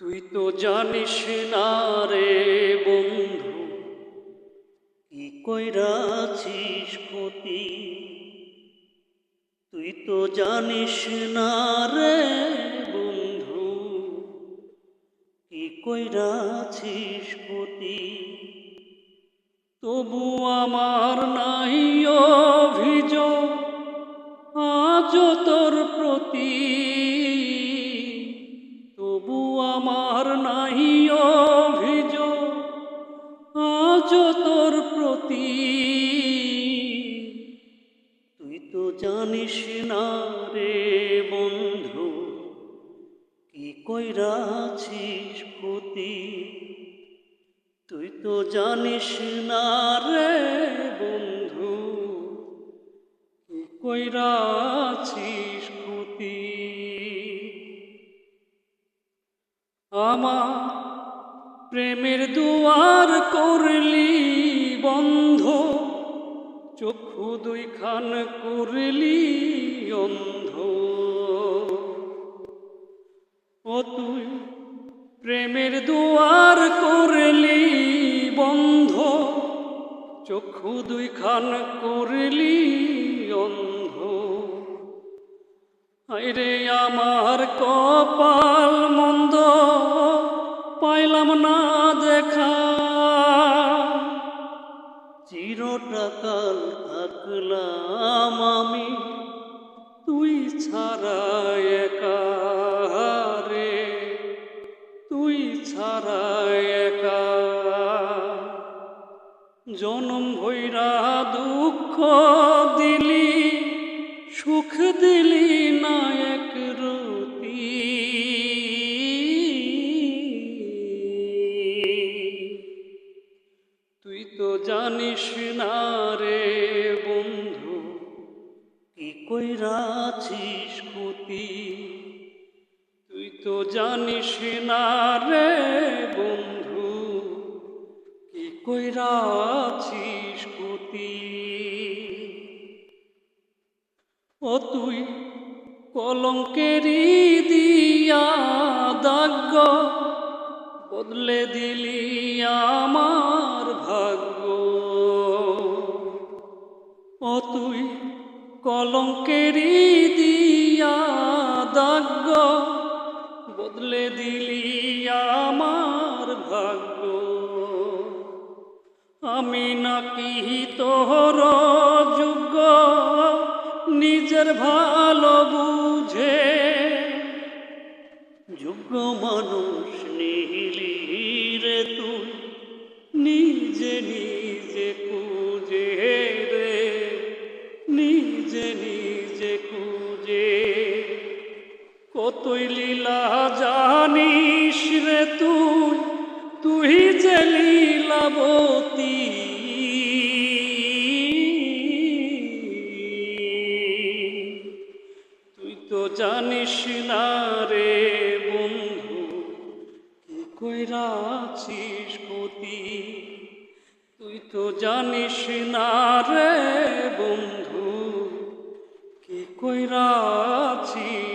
তুই তো জানিস না রে বন্ধু, কি কইরাছিস ক্ষতি? তুই তো জানিস না রে বন্ধু, কি কইরাছিস ক্ষতি? তবু আমার নাই অভিযোগ কইরাছিস ক্ষতি তুই তো জানিস না রে বন্ধু কইরাছিস ক্ষতি আমার প্রেমের দুয়ার করলি বন্ধ, চক্ষু দুই খান করলি অন্ধ। প্রেমের দুয়ার করলি বন্ধ, চক্ষু দুই খান করলি অন্ধ। আইরে আমার কপাল মন্দ, পাইলাম না দেখা। চিরটাকাল থাকলাম আমি, তুই ছাড়া ছাড়া একা। জনম ভৈরা দুঃখ দিলি, সুখ দিলি না এক রতি। তুই তো জানিস না রে বন্ধু, কি কইরাছিস তুই তো জানিস না রে বন্ধু, কি কইরাছিস ক্ষতি ও তুই কলঙ্কেরি দিয়া দাগ্য, বদলে দিলি আমার ভাগ্য। ও তুই কলঙ্কেরি দিয়া দাগ্য বদলে দিলি আমার ভাগ্য। আমি নাকি তোর যোগ্য, নিজের ভালো বুঝে। যোগ্য মানুষ নিহিলি রে তুই, নিজে নিজে খুঁজে তুই লীলা জানিস রে তুই তুই যে লীলাবতী। তুই তো জানিস না রে বন্ধু, কি কইরাছিস গতি তুই তো জানিস না রে বন্ধু, কি কইরাছিস